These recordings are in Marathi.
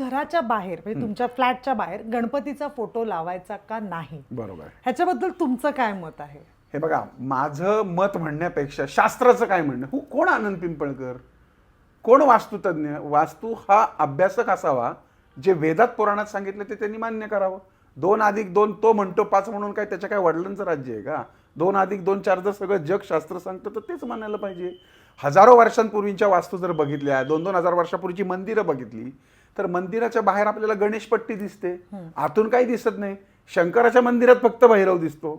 घराच्या बाहेर म्हणजे तुमच्या फ्लॅटच्या बाहेर गणपतीचा फोटो लावायचा का नाही? बरोबर. ह्याच्याबद्दल तुमचं काय मत आहे? हे बघा माझं मत म्हणण्यापेक्षा शास्त्राचं काय म्हणणं? हो कोण आनंद पिंपळकर? कोण वास्तुतज्ञ? वास्तू हा अभ्यासक असावा जे वेदात पुराणात सांगितलं ते त्यांनी मान्य करावं. दोन अधिक दोन तो म्हणतो पाच म्हणून काय त्याच्या काय वडिलांचं राज्य आहे का? दोन अधिक दोन चार जर सगळं जग शास्त्र सांगतं तर तेच मानायला पाहिजे. हजारो वर्षांपूर्वीच्या वास्तू जर बघितल्या दोन दोन हजार वर्षापूर्वीची मंदिरं बघितली तर मंदिराच्या बाहेर आपल्याला गणेशपट्टी दिसते. आतून काही दिसत नाही. शंकराच्या मंदिरात फक्त भैरव दिसतो.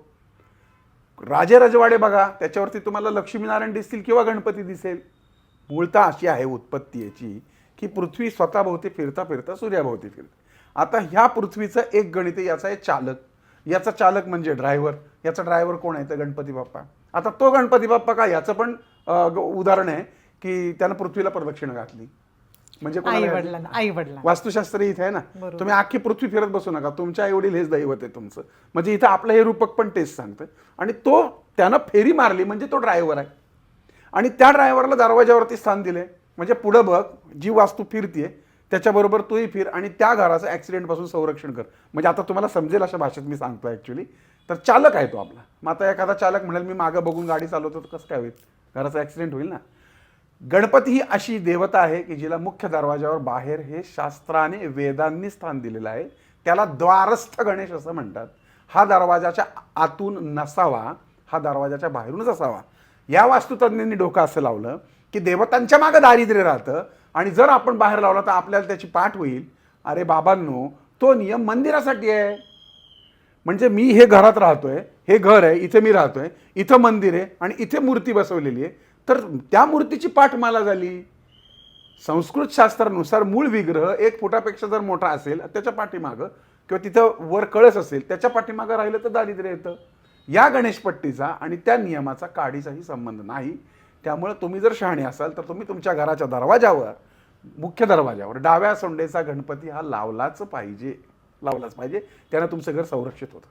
राजे रजवाडे बघा त्याच्यावरती तुम्हाला लक्ष्मीनारायण दिसतील किंवा गणपती दिसेल. मूळतः अशी आहे उत्पत्ती याची की पृथ्वी स्वतःभोवती फिरता फिरता सूर्याभोवती फिरते. आता ह्या पृथ्वीचं एक गणित आहे, याचा आहे चालक. याचा चालक म्हणजे ड्रायव्हर. याचा ड्रायव्हर कोण आहे? तर गणपती बाप्पा. आता तो गणपती बाप्पा का? याचं पण उदाहरण आहे की त्यानं पृथ्वीला प्रदक्षिणा घातली. म्हणजे आई? वडिलांना आई वडिलांना. वास्तुशास्त्र इथे आहे ना. तुम्ही अख्खी पृथ्वी फिरत बसू नका. तुमच्या आई वडील हेच दैवत आहे तुमचं. म्हणजे इथं आपलं हे रूपक पण तेच सांगतं आणि तो त्यानं फेरी मारली म्हणजे तो ड्रायव्हर आहे. आणि त्या ड्रायव्हरला दरवाजावरती स्थान दिले म्हणजे पुढं बघ जी वास्तू फिरतीये त्याच्याबरोबर तूही फिर आणि त्या घराचं ॲक्सिडेंटपासून संरक्षण कर. म्हणजे आता तुम्हाला समजेल अशा भाषेत मी सांगतो ॲक्च्युली तर चालक आहे तो आपला. मग आता एखादा चालक म्हणेल मी मागं बघून गाडी चालवतो तर कसं काय होईल? घराचा ॲक्सिडेंट होईल ना? गणपती ही अशी देवता आहे की जिला मुख्य दरवाजावर बाहेर हे शास्त्राने वेदांनी स्थान दिलेलं आहे. त्याला द्वारस्थ गणेश असं म्हणतात. हा दरवाजाच्या आतून नसावा हा दरवाजाच्या बाहेरूनच असावा. या वास्तुतज्ञांनी डोकं असं लावलं की देवतांच्या मागं दारिद्र्य राहतं आणि जर आपण बाहेर लावलं तर आपल्याला त्याची पाठ होईल. अरे बाबांनो तो नियम मंदिरासाठी आहे. म्हणजे मी हे घरात राहतोय हे घर आहे इथे मी राहतोय इथं मंदिर आहे आणि इथे मूर्ती बसवलेली आहे. तर त्या मूर्तीची पाठमाला झाली. संस्कृत शास्त्रानुसार मूळ विग्रह एक फुटापेक्षा जर मोठा असेल त्याच्या पाठीमागं किंवा तिथं वर कळस असेल त्याच्या पाठीमागं राहिलं तर दारिद्र्य येतं. या गणेशपट्टीचा आणि त्या नियमाचा काडीचाही संबंध नाही. त्यामुळे तुम्ही जर शहाणे असाल तर तुम्ही तुमच्या घराच्या दरवाजावर मुख्य दरवाजावर डाव्या सोंडेचा गणपती हा लावलाच पाहिजे लावलाच पाहिजे. त्यानं तुमचं घर संरक्षित होतं.